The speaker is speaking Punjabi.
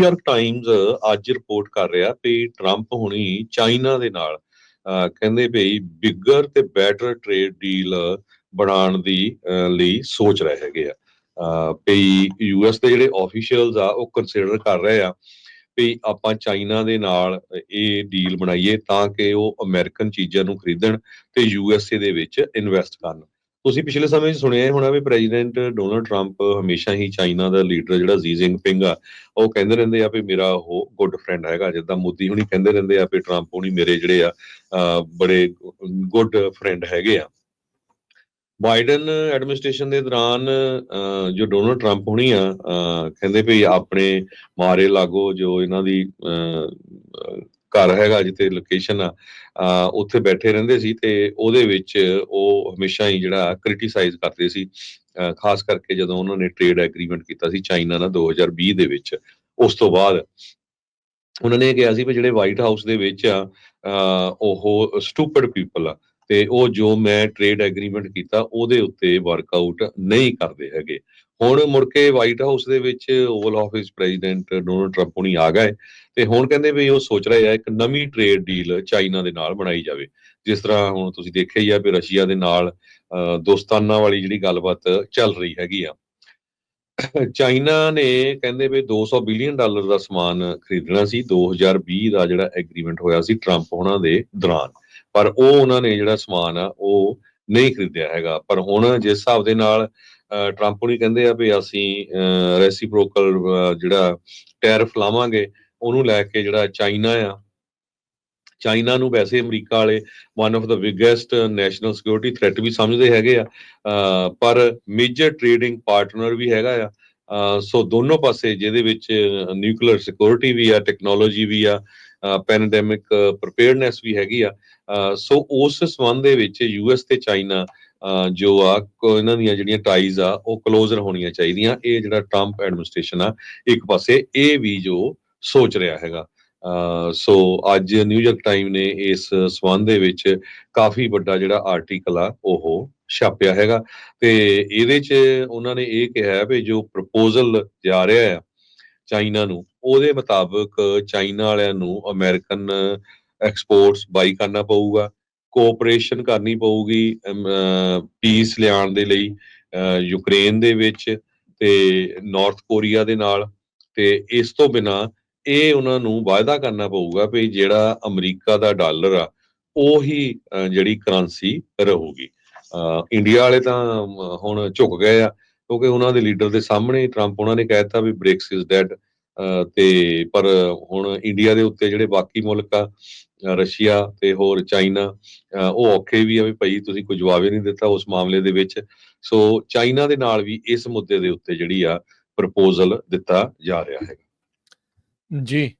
ਨਿਊਯਾਰਕ ਟਾਈਮਜ਼ ਅੱਜ ਰਿਪੋਰਟ ਕਰ ਰਿਹਾ ਵੀ ਟਰੰਪ ਹੁਣੀ ਚਾਈਨਾ ਦੇ ਨਾਲ ਕਹਿੰਦੇ ਵੀ ਬਿਗਰ ਤੇ ਬੈਟਰ ਟ੍ਰੇਡ ਡੀਲ ਬਣਾਉਣ ਦੀ ਲਈ ਸੋਚ ਰਹੇ ਹੈਗੇ ਆ। ਅਹ, ਵੀ ਯੂਐਸ ਦੇ ਜਿਹੜੇ ਆਫੀਸ਼ੀਅਲਸ ਆ ਉਹ ਕੰਸੀਡਰ ਕਰ ਰਹੇ ਆ ਵੀ ਆਪਾਂ ਚਾਈਨਾ ਦੇ ਨਾਲ ਇਹ ਡੀਲ ਬਣਾਈਏ ਤਾਂ ਕਿ ਉਹ ਅਮਰੀਕਨ ਚੀਜ਼ਾਂ ਨੂੰ ਖਰੀਦਣ ਤੇ ਯੂਐਸਏ ਦੇ ਵਿੱਚ ਇਨਵੈਸਟ ਕਰਨ। ਤੁਸੀਂ ਪਿਛਲੇ ਸਮੇਂ 'ਚ ਸੁਣਿਆ ਹੋਣਾ ਵੀ ਪ੍ਰੈਜ਼ੀਡੈਂਟ ਡੋਨਲਡ ਟਰੰਪ ਹਮੇਸ਼ਾ ਹੀ ਚਾਈਨਾ ਦਾ ਲੀਡਰ ਜਿਹੜਾ ਜੀ ਜਿਨਪਿੰਗ ਆ ਉਹ ਕਹਿੰਦੇ ਰਹਿੰਦੇ ਆ ਵੀ ਮੇਰਾ ਉਹ ਗੁੱਡ ਫਰੈਂਡ ਹੈਗਾ ਜਿੱਦਾਂ ਮੋਦੀ ਹੁਣੀ ਕਹਿੰਦੇ ਰਹਿੰਦੇ ਆ ਵੀ ਟਰੰਪ ਹੁਣੀ ਮੇਰੇ ਜਿਹੜੇ ਆ ਬੜੇ ਗੁੱਡ ਫਰੈਂਡ ਹੈਗੇ ਆ। ਬਾਈਡਨ ਐਡਮਿਨਿਸਟ੍ਰੇਸ਼ਨ ਦੇ ਦੌਰਾਨ ਅਹ, ਜੋ ਡੋਨਲਡ ਟਰੰਪ ਹੁਣੀ ਆ ਕਹਿੰਦੇ ਵੀ ਆਪਣੇ ਮਾਰੇ ਲਾਗੋ ਜੋ ਇਹਨਾਂ ਦੀ ਅਹ, ਘਰ ਹੈਗਾ ਜਿੱਥੇ ਲੋਕੇਸ਼ਨ ਆ ਉੱਥੇ ਬੈਠੇ ਰਹਿੰਦੇ ਸੀ ਤੇ ਉਹਦੇ ਵਿੱਚ ਉਹ ਹਮੇਸ਼ਾ ਹੀ ਜਿਹੜਾ ਕ੍ਰਿਟਿਸਾਈਜ਼ ਕਰਦੇ ਸੀ। ਖਾਸ ਕਰਕੇ ਜਦੋਂ ਉਹਨਾਂ ਨੇ ਟ੍ਰੇਡ ਐਗਰੀਮੈਂਟ ਕੀਤਾ ਸੀ ਚਾਈਨਾ ਨਾਲ 2020 ਦੇ ਵਿੱਚ। ਉਸ ਤੋਂ ਬਾਅਦ ਉਹਨਾਂ ਨੇ ਇਹ ਕਿਹਾ ਸੀ ਵੀ ਜਿਹੜੇ ਵਾਈਟ ਹਾਊਸ ਦੇ ਵਿੱਚ ਆ ਉਹ ਸਟੂਪਿਡ ਪੀਪਲ ਆ ਤੇ ਉਹ ਜੋ ਮੈਂ ਟ੍ਰੇਡ ਐਗਰੀਮੈਂਟ ਕੀਤਾ ਉਹਦੇ ਉੱਤੇ ਵਰਕਆਊਟ ਨਹੀਂ ਕਰਦੇ ਹੈਗੇ। ਹੁਣ ਮੁੜ ਕੇ ਵਾਈਟ ਹਾਊਸ ਦੇ ਵਿੱਚ Oval Office President Donald Trump ਹੁਣੀ ਆ ਗਏ ਤੇ ਹੁਣ ਕਹਿੰਦੇ ਵੀ ਉਹ ਸੋਚ ਰਹੇ ਆ ਇੱਕ ਨਵੀਂ ਟ੍ਰੇਡ ਡੀਲ ਚਾਈਨਾ ਦੇ ਨਾਲ ਬਣਾਈ ਜਾਵੇ। ਜਿਸ ਤਰ੍ਹਾਂ ਹੁਣ ਤੁਸੀਂ ਦੇਖਿਆ ਹੀ ਆ ਵੀ ਰਸ਼ੀਆ ਦੇ ਨਾਲ ਦੋਸਤਾਨਾ ਵਾਲੀ ਜਿਹੜੀ ਗੱਲਬਾਤ ਚੱਲ ਰਹੀ ਹੈਗੀ ਆ। ਚਾਈਨਾ ਨੇ ਕਹਿੰਦੇ ਵੀ 200 ਬਿਲੀਅਨ ਡਾਲਰ ਦਾ ਸਮਾਨ ਖਰੀਦਣਾ ਸੀ 2020 ਦਾ ਜਿਹੜਾ ਐਗਰੀਮੈਂਟ ਹੋਇਆ ਸੀ ਟਰੰਪ ਉਹਨਾਂ ਦੇ ਦੌਰਾਨ। ਪਰ ਉਹ ਉਹਨਾਂ ਨੇ ਜਿਹੜਾ ਸਮਾਨ ਆ, ਉਹ ਨਹੀਂ ਖਰੀਦਿਆ ਹੈਗਾ। ਪਰ ਹੁਣ ਜਿਸ ਹਿਸਾਬ ਦੇ ਨਾਲ ਟਰੰਪ ਹੁਣੀ ਕਹਿੰਦੇ ਆ ਵੀ ਅਸੀਂ ਰੈਸੀਪ੍ਰੋਕਲ ਜਿਹੜਾ ਟੈਰਿਫ ਲਾਵਾਂਗੇ, ਉਹਨੂੰ ਲੈ ਕੇ ਜਿਹੜਾ ਚਾਈਨਾ ਆ, ਚਾਈਨਾ ਨੂੰ ਵੈਸੇ ਅਮਰੀਕਾ ਵਾਲੇ ਵਨ ਆਫ ਦਾ ਬਿਗੇਸਟ ਨੈਸ਼ਨਲ ਸਿਕਿਉਰਿਟੀ ਥ੍ਰੈਟ ਵੀ ਸਮਝਦੇ ਹੈਗੇ ਆ ਪਰ ਮੇਜਰ ਟ੍ਰੇਡਿੰਗ ਪਾਰਟਨਰ ਵੀ ਹੈਗਾ ਆ ਸੋ ਦੋਨੋਂ ਪਾਸੇ ਜਿਹਦੇ ਵਿੱਚ ਨਿਊਕਲੀਅਰ ਸਿਕਿਉਰਿਟੀ ਵੀ ਆ ਟੈਕਨੋਲੋਜੀ ਵੀ ਆ ਪੈਂਡੈਮਿਕ ਪ੍ਰੀਪੇਅਰਡਨੈਸ ਵੀ ਹੈਗੀ ਆ। ਸੋ ਉਸ ਸੰਬੰਧ ਦੇ ਵਿੱਚ ਯੂਐਸ ਤੇ ਚਾਈਨਾ ਜੋ ਆ ਇਹਨਾਂ ਦੀਆਂ ਜਿਹੜੀਆਂ ਟਾਈਜ਼ ਆ, ਉਹ ਕਲੋਜ਼ਰ ਹੋਣੀਆਂ ਚਾਹੀਦੀਆਂ। ਇਹ ਜਿਹੜਾ ਟਰੰਪ ਐਡਮਿਨਿਸਟ੍ਰੇਸ਼ਨ ਆ, ਇੱਕ ਪਾਸੇ ਇਹ ਵੀ ਜੋ ਸੋਚ ਰਿਹਾ ਹੈਗਾ। ਸੋ ਅੱਜ ਨਿਊਯਾਰਕ ਟਾਈਮ ਨੇ ਇਸ ਸੰਬੰਧ ਦੇ ਵਿੱਚ ਕਾਫੀ ਵੱਡਾ ਜਿਹੜਾ ਆਰਟੀਕਲ ਆ, ਉਹ ਛਾਪਿਆ ਹੈਗਾ। ਤੇ ਇਹਦੇ 'ਚ ਉਹਨਾਂ ਨੇ ਇਹ ਕਿਹਾ ਵੀ ਜੋ ਪ੍ਰਪੋਜ਼ਲ ਜਾ ਰਿਹਾ ਆ ਚਾਈਨਾ ਨੂੰ ਉਹਦੇ ਮੁਤਾਬਕ ਚਾਈਨਾ ਵਾਲਿਆਂ ਨੂੰ ਅਮਰੀਕਨ ਐਕਸਪੋਰਟਸ ਬਾਈ ਕਰਨਾ ਪਊਗਾ ਕੋਆਪਰੇਸ਼ਨ ਕਰਨੀ ਪਊਗੀ ਪੀਸ ਲਿਆਉਣ ਦੇ ਲਈ ਯੂਕਰੇਨ ਦੇ ਵਿੱਚ ਤੇ ਨਾਰਥ ਕੋਰੀਆ ਦੇ ਨਾਲ ਤੇ ਇਸ ਤੋਂ ਬਿਨਾ ਇਹ ਉਹਨਾਂ ਨੂੰ ਵਾਅਦਾ ਕਰਨਾ ਪਊਗਾ ਵੀ ਜਿਹੜਾ ਅਮਰੀਕਾ ਦਾ ਡਾਲਰ ਆ ਉਹੀ ਅਹ, ਜਿਹੜੀ ਕਰੰਸੀ ਰਹੂਗੀ। ਇੰਡੀਆ ਵਾਲੇ ਤਾਂ ਹੁਣ ਝੁਕ ਗਏ ਆ ਕਿਉਂਕਿ ਉਹਨਾਂ ਦੇ ਲੀਡਰ ਦੇ ਸਾਹਮਣੇ ਟਰੰਪ ਉਹਨਾਂ ਨੇ ਕਹਿਤਾ ਵੀ ਬ੍ਰਿਕਸ ਇਜ਼ ਡੈਡ। ਤੇ ਪਰ ਹੁਣ ਇੰਡੀਆ ਦੇ ਉੱਤੇ ਜਿਹੜੇ ਬਾਕੀ ਮੁਲਕ ਆ ਰਸ਼ੀਆ ਤੇ ਹੋਰ ਚਾਈਨਾ ਉਹ ਔਖੇ ਵੀ ਆ ਵੀ ਭਾਈ ਤੁਸੀਂ ਕੋਈ ਜਵਾਬ ਹੀ ਨਹੀਂ ਦਿੱਤਾ ਉਸ ਮਾਮਲੇ ਦੇ ਵਿੱਚ। ਸੋ ਚਾਈਨਾ ਦੇ ਨਾਲ ਵੀ ਇਸ ਮੁੱਦੇ ਦੇ ਉੱਤੇ ਜਿਹੜੀ ਆ ਪ੍ਰਪੋਜ਼ਲ ਦਿੱਤਾ ਜਾ ਰਿਹਾ ਹੈ ਜੀ।